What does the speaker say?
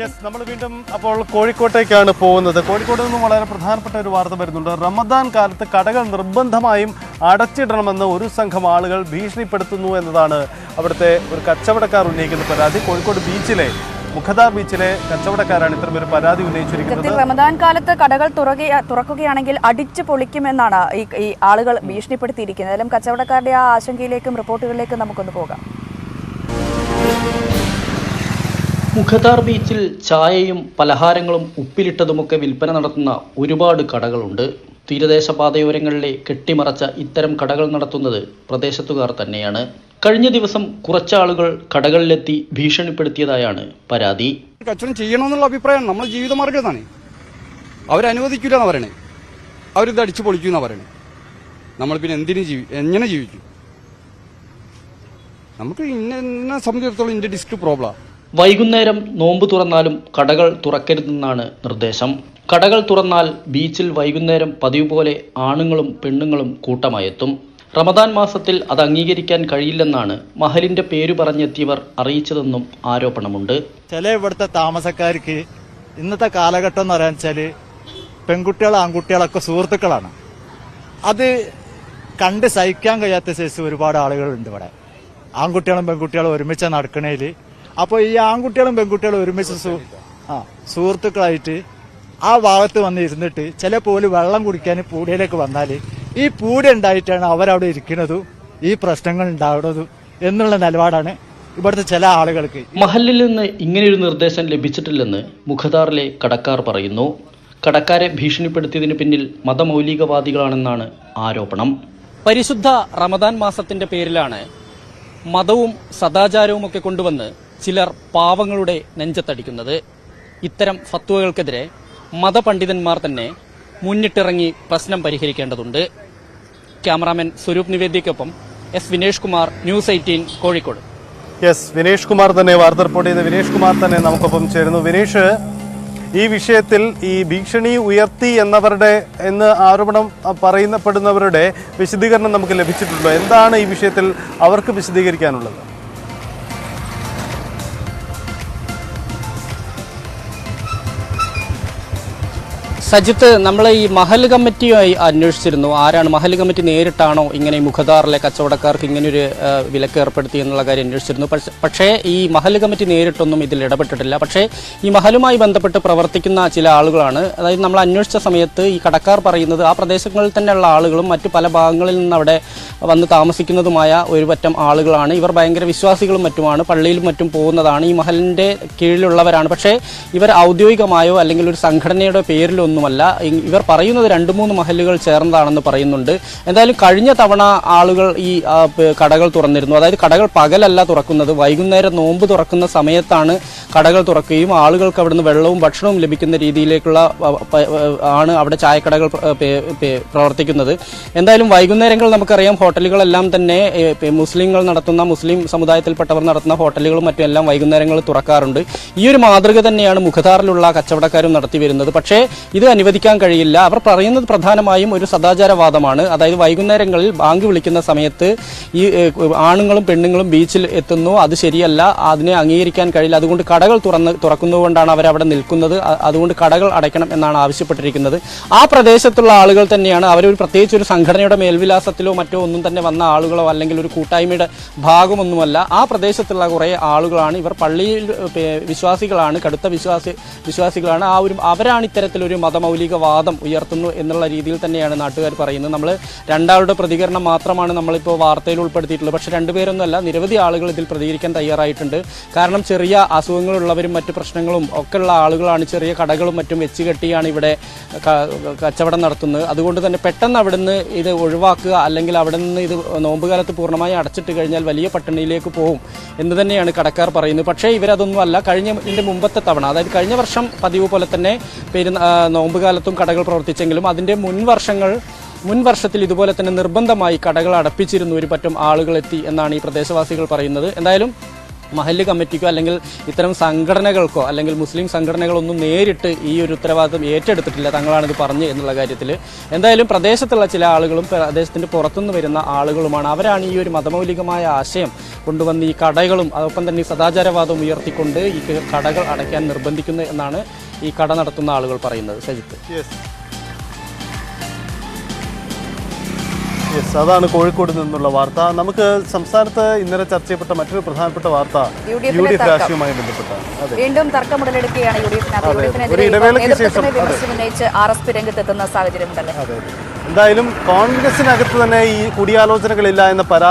Yes നമ്മൾ വീണ്ടും അപ്പോൾ കോഴിക്കോട്ടേക്കാണ് പോകുന്നത്. കോഴിക്കോട് നിന്നും വളരെ പ്രധാനപ്പെട്ട ഒരു വാർത്ത വരുന്നുണ്ട്. റമദാൻ കാലത്ത് കടകൾ നിർബന്ധമായും അടച്ചിടണമെന്ന് ഒരു സംഘം ആളുകൾ ഭീഷണിപ്പെടുത്തുന്നു എന്നതാണ് അവിടുത്തെ ഒരു കച്ചവടക്കാർ ഉന്നയിക്കുന്ന പരാതി. കോഴിക്കോട് ബീച്ചിലെ മുഖദാർ ബീച്ചിലെ കച്ചവടക്കാരാണ് ഇത്തരം ഒരു പരാതി ഉന്നയിച്ചിരിക്കുന്നത്. റമദാൻ കാലത്ത് കടകൾ തുറക്കുകയാണെങ്കിൽ അടിച്ചു പൊളിക്കുമെന്നാണ് ഈ ആളുകൾ ഭീഷണിപ്പെടുത്തിയിരിക്കുന്നത്. അതിലും കച്ചവടക്കാരുടെ ആ ആശങ്കയിലേക്കും റിപ്പോർട്ടുകളിലേക്കും നമുക്കൊന്ന് പോകാം. മുഖദാർ ബീച്ചിൽ ചായയും പലഹാരങ്ങളും ഉപ്പിലിട്ടതുമൊക്കെ വിൽപ്പന നടത്തുന്ന ഒരുപാട് കടകളുണ്ട്. തീരദേശ പാതയോരങ്ങളിലെ കെട്ടിമറച്ച ഇത്തരം കടകൾ നടത്തുന്നത് പ്രദേശത്തുകാർ തന്നെയാണ്. കഴിഞ്ഞ ദിവസം കുറച്ചാളുകൾ കടകളിലെത്തി ഭീഷണിപ്പെടുത്തിയതായാണ് പരാതി. കച്ചവടം ചെയ്യണമെന്നുള്ള അഭിപ്രായം നമ്മൾ ജീവിതമാർഗതാണ് അവരനുവദിക്കില്ല എന്നാ പറയണേ. അവരിത് അടിച്ചു പൊളിക്കൂ എന്നാ പറയണേ. നമ്മൾ പിന്നെ എന്തിനു ജീവി എങ്ങനെ ജീവിക്കും? നമുക്ക് ഇന്ന സംബന്ധിച്ചിടത്തോളം ഇന്ത്യ ഡിസ്ക് പ്രോബ്ലം. വൈകുന്നേരം നോമ്പ് തുറന്നാലും കടകൾ തുറക്കരുതെന്നാണ് നിർദ്ദേശം. കടകൾ തുറന്നാൽ ബീച്ചിൽ വൈകുന്നേരം പതിവ് പോലെ ആണുങ്ങളും പെണ്ണുങ്ങളും കൂട്ടമായെത്തും. റമദാൻ മാസത്തിൽ അത് അംഗീകരിക്കാൻ കഴിയില്ലെന്നാണ് മഹലിന്റെ പേരു പറഞ്ഞെത്തിയവർ അറിയിച്ചതെന്നും ആരോപണമുണ്ട്. ചില ഇവിടുത്തെ താമസക്കാർക്ക് ഇന്നത്തെ കാലഘട്ടം എന്ന് പറയാൻ വെച്ചാൽ പെൺകുട്ടികൾ ആൺകുട്ടികളൊക്കെ സുഹൃത്തുക്കളാണ്. അത് കണ്ട് സഹിക്കാൻ കഴിയാത്ത ശേഷി ഒരുപാട് ആളുകളുണ്ട് ഇവിടെ. ആൺകുട്ടികളും പെൺകുട്ടികളും ഒരുമിച്ച് നടക്കണേൽ അപ്പോൾ ഈ ആൺകുട്ടികളും പെൺകുട്ടികളും ഒരുമിച്ച് ആ സുഹൃത്തുക്കളായിട്ട് ആ ഭാഗത്ത് വന്ന് ഇരുന്നിട്ട് ചില പോലും വെള്ളം കുടിക്കാൻ പൂടിയിലേക്ക് വന്നാൽ ഈ പൂടി ഉണ്ടായിട്ടാണ് അവരവിടെ ഇരിക്കുന്നതും ഈ പ്രശ്നങ്ങൾ ഉണ്ടാവുന്നതും എന്നുള്ള നിലപാടാണ് ഇവിടുത്തെ ചില ആളുകൾക്ക്. മഹലിൽ നിന്ന് ഇങ്ങനെയൊരു നിർദ്ദേശം ലഭിച്ചിട്ടില്ലെന്ന് മുഖദാറിലെ കടക്കാർ പറയുന്നു. കടക്കാരെ ഭീഷണിപ്പെടുത്തിയതിന് പിന്നിൽ മതമൗലികവാദികളാണെന്നാണ് ആരോപണം. പരിശുദ്ധ റമദാൻ മാസത്തിന്റെ പേരിലാണ് മതവും സദാചാരവും ഒക്കെ കൊണ്ടുവന്ന് ചിലർ പാവങ്ങളുടെ നെഞ്ചത്തടിക്കുന്നത്. ഇത്തരം ഫത്വകൾക്കെതിരെ മതപണ്ഡിതന്മാർ തന്നെ മുന്നിട്ടിറങ്ങി പ്രശ്നം പരിഹരിക്കേണ്ടതുണ്ട്. Cameraman Swaroop നിവേദിക്കൊപ്പം S Vinesh Kumar news eighteen Kozhikode. Yes Vinesh Kumar തന്നെ വാർത്ത റിപ്പോർട്ട് ചെയ്ത വിനേഷ് കുമാർ തന്നെ നമുക്കൊപ്പം ചേരുന്നു. വിനേഷ് ഈ വിഷയത്തിൽ ഈ ഭീഷണി ഉയർത്തി എന്നവരുടെ എന്ന് ആരോപണം പറയുന്നപ്പെടുന്നവരുടെ വിശദീകരണം നമുക്ക് ലഭിച്ചിട്ടുണ്ടോ? എന്താണ് ഈ വിഷയത്തിൽ അവർക്ക് വിശദീകരിക്കാനുള്ളത്? സജിത്ത് നമ്മൾ ഈ മഹൽ കമ്മിറ്റിയുമായി അന്വേഷിച്ചിരുന്നു. ആരാണ് മഹൽ കമ്മിറ്റി നേരിട്ടാണോ ഇങ്ങനെ മുഖദാറിലെ കച്ചവടക്കാർക്ക് ഇങ്ങനൊരു ആ, വിലക്ക് ഏർപ്പെടുത്തി എന്നുള്ള കാര്യം അന്വേഷിച്ചിരുന്നു. പക്ഷേ- ഈ മഹൽ കമ്മിറ്റി നേരിട്ടൊന്നും ഇതിൽ ഇടപെട്ടിട്ടില്ല. പക്ഷേ ഈ മഹലുമായി ബന്ധപ്പെട്ട് പ്രവർത്തിക്കുന്ന ചില ആളുകളാണ്. അതായത് നമ്മൾ അന്വേഷിച്ച സമയത്ത് ഈ കടക്കാർ പറയുന്നത് ആ പ്രദേശങ്ങളിൽ തന്നെയുള്ള ആളുകളും മറ്റു പല ഭാഗങ്ങളിൽ നിന്ന് അവിടെ വന്ന് താമസിക്കുന്നതുമായ ഒരു പറ്റം ആളുകളാണ്. ഇവർ ഭയങ്കര വിശ്വാസികളും മറ്റുമാണ്. പള്ളിയിലും മറ്റും പോകുന്നതാണ്. ഈ മഹലിന്റെ കീഴിലുള്ളവരാണ്. പക്ഷേ ഇവർ ഔദ്യോഗികമായോ അല്ലെങ്കിൽ ഒരു സംഘടനയുടെ പേരിലൊന്നുമല്ല ഇ- ഇവർ പറയുന്നത് രണ്ട് മൂന്ന് മഹലുകൾ ചേർന്നതാണെന്ന് പറയുന്നുണ്ട്. എന്തായാലും കഴിഞ്ഞ തവണ ആളുകൾ ഈ കടകൾ തുറന്നിരുന്നു. അതായത് കടകൾ പകലല്ല തുറക്കുന്നത്. വൈകുന്നേരം നോമ്പ് തുറക്കുന്ന സമയത്താണ് കടകൾ തുറക്കുകയും ആളുകൾക്ക് അവിടുന്ന് വെള്ളവും ഭക്ഷണവും ലഭിക്കുന്ന രീതിയിലേക്കുള്ള ആണ് അവിടെ ചായക്കടകൾ പ്രവർത്തിക്കുന്നത്. എന്തായാലും വൈകുന്നേരങ്ങൾ നമുക്കറിയാം ഹോട്ടലുകളെല്ലാം തന്നെ മുസ്ലിങ്ങൾ നടത്തുന്ന മുസ്ലിം സമുദായത്തിൽപ്പെട്ടവർ നടത്തുന്ന ഹോട്ടലുകളും മറ്റും എല്ലാം വൈകുന്നേരങ്ങളിൽ തുറക്കാറുണ്ട്. ഈ ഒരു മാതൃക തന്നെയാണ് മുഖദാറിലുള്ള കച്ചവടക്കാരും നടത്തി വരുന്നത് പക്ഷേ ഇത് അനുവദിക്കാൻ കഴിയില്ല. അവർ പറയുന്നത് പ്രധാനമായും ഒരു സദാചാരവാദമാണ്. അതായത് വൈകുന്നേരങ്ങളിൽ ബാങ്ക് വിളിക്കുന്ന സമയത്ത് ഈ ആണുങ്ങളും പെണ്ണുങ്ങളും ബീച്ചിൽ എത്തുന്നു. അത് ശരിയല്ല. അതിനെ അംഗീകരിക്കാൻ കഴിയില്ല. അതുകൊണ്ട് കടകൾ തുറന്ന് തുറക്കുന്നതുകൊണ്ടാണ് അവരവിടെ നിൽക്കുന്നത്. അതുകൊണ്ട് കടകൾ അടയ്ക്കണം എന്നാണ് ആവശ്യപ്പെട്ടിരിക്കുന്നത്. ആ പ്രദേശത്തുള്ള ആളുകൾ തന്നെയാണ് അവരൊരു പ്രത്യേകിച്ച് ഒരു സംഘടനയുടെ മേൽവിലാസത്തിലോ മറ്റോ ഒന്നും തന്നെ വന്ന ആളുകളോ അല്ലെങ്കിൽ ഒരു കൂട്ടായ്മയുടെ ഭാഗമൊന്നുമല്ല. ആ പ്രദേശത്തുള്ള കുറേ ആളുകളാണ്. ഇവർ പള്ളിയിൽ വിശ്വാസികളാണ്. കടുത്ത വിശ്വാസി വിശ്വാസികളാണ്. ആ ഒരു അവരാണ് ഇത്തരത്തിലൊരു മതമൗലികവാദം ഉയർത്തുന്നു എന്നുള്ള രീതിയിൽ തന്നെയാണ് നാട്ടുകാർ പറയുന്നത്. നമ്മൾ രണ്ടാളുടെ പ്രതികരണം മാത്രമാണ് നമ്മളിപ്പോൾ വാർത്തയിൽ ഉൾപ്പെടുത്തിയിട്ടുള്ളത്. പക്ഷേ രണ്ടുപേരൊന്നുമല്ല നിരവധി ആളുകൾ ഇതിൽ പ്രതികരിക്കാൻ തയ്യാറായിട്ടുണ്ട്. കാരണം ചെറിയ അസുഖങ്ങളുള്ളവരും മറ്റു പ്രശ്നങ്ങളും ഒക്കെയുള്ള ആളുകളാണ് ചെറിയ കടകളും മറ്റും വെച്ച് കെട്ടിയാണ് ഇവിടെ കച്ചവടം നടത്തുന്നത്. അതുകൊണ്ട് തന്നെ പെട്ടെന്ന് അവിടുന്ന് ഇത് ഒഴിവാക്കുക അല്ലെങ്കിൽ അവിടെ നിന്ന് ഇത് നോമ്പുകാലത്ത് പൂർണമായി അടച്ചിട്ട് കഴിഞ്ഞാൽ വലിയ പട്ടിണിയിലേക്ക് പോകും എന്ന് തന്നെയാണ് കടക്കാർ പറയുന്നത്. പക്ഷേ ഇവരതൊന്നും അല്ല കഴിഞ്ഞ ഇതിന്റെ മുമ്പത്തെ തവണ അതായത് കഴിഞ്ഞ വർഷം പതിവ് പോലെ തന്നെ പെരുന്ന ആ, നോമ്പുകാലത്തും കടകൾ പ്രവർത്തിച്ചെങ്കിലും അതിന്റെ മുൻ വർഷങ്ങൾ മുൻ വർഷത്തിൽ ഇതുപോലെ തന്നെ നിർബന്ധമായി കടകൾ അടപ്പിച്ചിരുന്നു. ഒരു പറ്റം ആളുകൾ എത്തി എന്നാണ് ഈ പ്രദേശവാസികൾ പറയുന്നത്. എന്തായാലും മഹല്ല് കമ്മിറ്റിക്കോ അല്ലെങ്കിൽ ഇത്തരം സംഘടനകൾക്കോ അല്ലെങ്കിൽ മുസ്ലിം സംഘടനകളൊന്നും നേരിട്ട് ഈ ഒരു ഉത്തരവാദിത്വം ഏറ്റെടുത്തിട്ടില്ല. തങ്ങളാണിത് പറഞ്ഞു എന്നുള്ള കാര്യത്തിൽ. എന്തായാലും പ്രദേശത്തുള്ള ചില ആളുകളും പ്രദേശത്തിന്റെ പുറത്തുനിന്ന് വരുന്ന ആളുകളുമാണ്. അവരാണ് ഈ ഒരു മതമൗലികമായ ആശയം കൊണ്ടുവന്ന് ഈ കടകളും അതോടൊപ്പം തന്നെ ഈ സദാചാരവാദം ഉയർത്തിക്കൊണ്ട് ഈ കടകൾ അടയ്ക്കാൻ നിർബന്ധിക്കുന്നു എന്നാണ് ഈ കട നടത്തുന്ന ആളുകൾ പറയുന്നത്. സജിത്ത്. യെസ് അതാണ് കോഴിക്കോട് നിന്നുള്ള വാർത്ത. നമുക്ക് സംസ്ഥാനത്ത് ഇന്നലെ ചർച്ച ചെയ്യപ്പെട്ട മറ്റൊരു പ്രധാനപ്പെട്ട വാർത്ത യു ഡി എഫ്. രാഷ്ട്രീയവുമായി ബന്ധപ്പെട്ട. അതെ. വീണ്ടും തർക്കമുടലെടുക്കുകയാണ് യു ഡി എഫിനകത്ത് ആർ എസ് പി രംഗത്തെത്തുന്ന സാഹചര്യം എന്തായാലും കോൺഗ്രസിനകത്ത് തന്നെ ഈ കൂടിയാലോചനകളില്ല എന്ന പരാതി